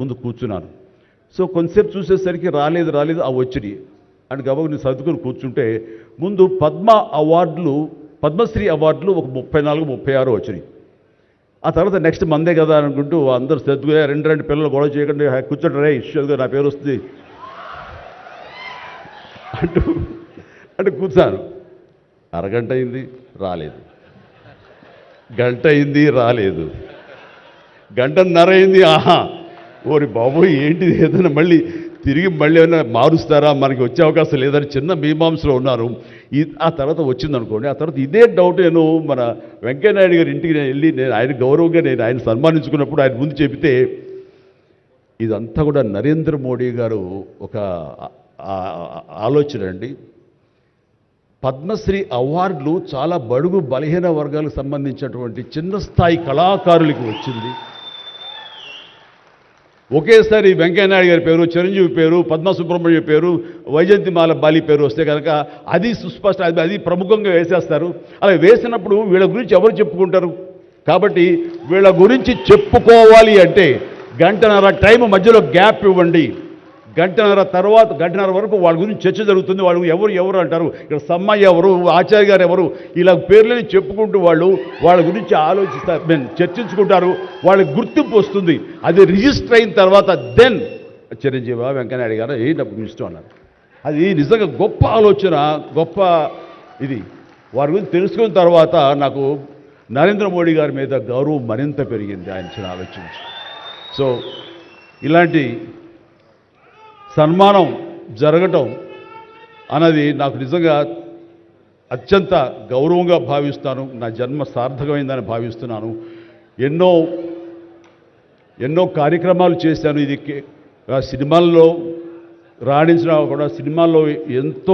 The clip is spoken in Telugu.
ముందు కూర్చున్నాను సో కొంతసేపు చూసేసరికి రాలేదు రాలేదు ఆ వచ్చినాయి అని గబాబు నేను సర్దుకొని కూర్చుంటే ముందు పద్మ అవార్డులు పద్మశ్రీ అవార్డులు ఒక ముప్పై నాలుగు ముప్పై ఆరు వచ్చినాయి. ఆ తర్వాత నెక్స్ట్ మందే కదా అనుకుంటూ అందరూ సర్దుకునే రెండు రెండు పిల్లలు గొడవ చేయకుండా కూర్చోండి రే ఇష్యూగా నా పేరు వస్తుంది. అంటూ అంటే కూర్చాను అరగంట అయింది రాలేదు. గంట అయింది రాలేదు. గంటన్నర అయింది ఆహా. ఓరి బాబోయ్ ఏంటిది? ఏదైనా మళ్ళీ తిరిగి మళ్ళీ ఏమైనా మారుస్తారా? మనకి వచ్చే అవకాశం లేదని చిన్న మీమాంసలో ఉన్నారు. ఈ ఆ తర్వాత వచ్చింది అనుకోండి ఆ తర్వాత ఇదే డౌట్ నేను మన వెంకయ్యనాయుడు గారి ఇంటికి నేను వెళ్ళి నేను ఆయన గౌరవంగా నేను ఆయన సన్మానించుకున్నప్పుడు ఆయన ముందు చెబితే ఇదంతా కూడా నరేంద్ర మోడీ గారు ఒక ఆలోచన అండి. పద్మశ్రీ అవార్డులు చాలా బడుగు బలహీన వర్గాలకు సంబంధించినటువంటి చిన్న స్థాయి కళాకారులకి వచ్చింది. ఒకేసారి వెంకయ్యనాయుడు గారి పేరు చిరంజీవి పేరు పద్మ సుబ్రహ్మణ్యం పేరు వైజయంతిమాల బాలి పేరు వస్తే కనుక అది సుస్పష్ట అది అది ప్రముఖంగా వేసేస్తారు. అలా వేసినప్పుడు వీళ్ళ గురించి ఎవరు చెప్పుకుంటారు? కాబట్టి వీళ్ళ గురించి చెప్పుకోవాలి అంటే గంటన్నర టైం మధ్యలో గ్యాప్ ఇవ్వండి. గంటన్నర తర్వాత గంటన్నర వరకు వాళ్ళ గురించి చర్చ జరుగుతుంది. వాళ్ళు ఎవరు ఎవరు అంటారు? ఇక్కడ సమ్మయ్య ఎవరు ఆచార్య గారు ఎవరు? ఇలా పేర్లని చెప్పుకుంటూ వాళ్ళు వాళ్ళ గురించి ఆలోచిస్తారు చర్చించుకుంటారు. వాళ్ళకి గుర్తింపు వస్తుంది. అది రిజిస్టర్ అయిన తర్వాత దెన్ చిరంజీవి వెంకయ్యనాయుడు గారు ఏ డబ్బు ఇష్టం అన్నారు. అది నిజంగా గొప్ప ఆలోచన గొప్ప ఇది. వారి గురించి తెలుసుకున్న తర్వాత నాకు నరేంద్ర మోడీ గారి మీద గౌరవం మరింత పెరిగింది ఆయన చిన్న ఆలోచించి సో ఇలాంటి సన్మానం జరగటం అన్నది నాకు నిజంగా అత్యంత గౌరవంగా భావిస్తాను. నా జన్మ సార్థకమైందని భావిస్తున్నాను. ఎన్నో ఎన్నో కార్యక్రమాలు చేశాను. ఇది సినిమాల్లో రాణించిన కూడా సినిమాల్లో ఎంతో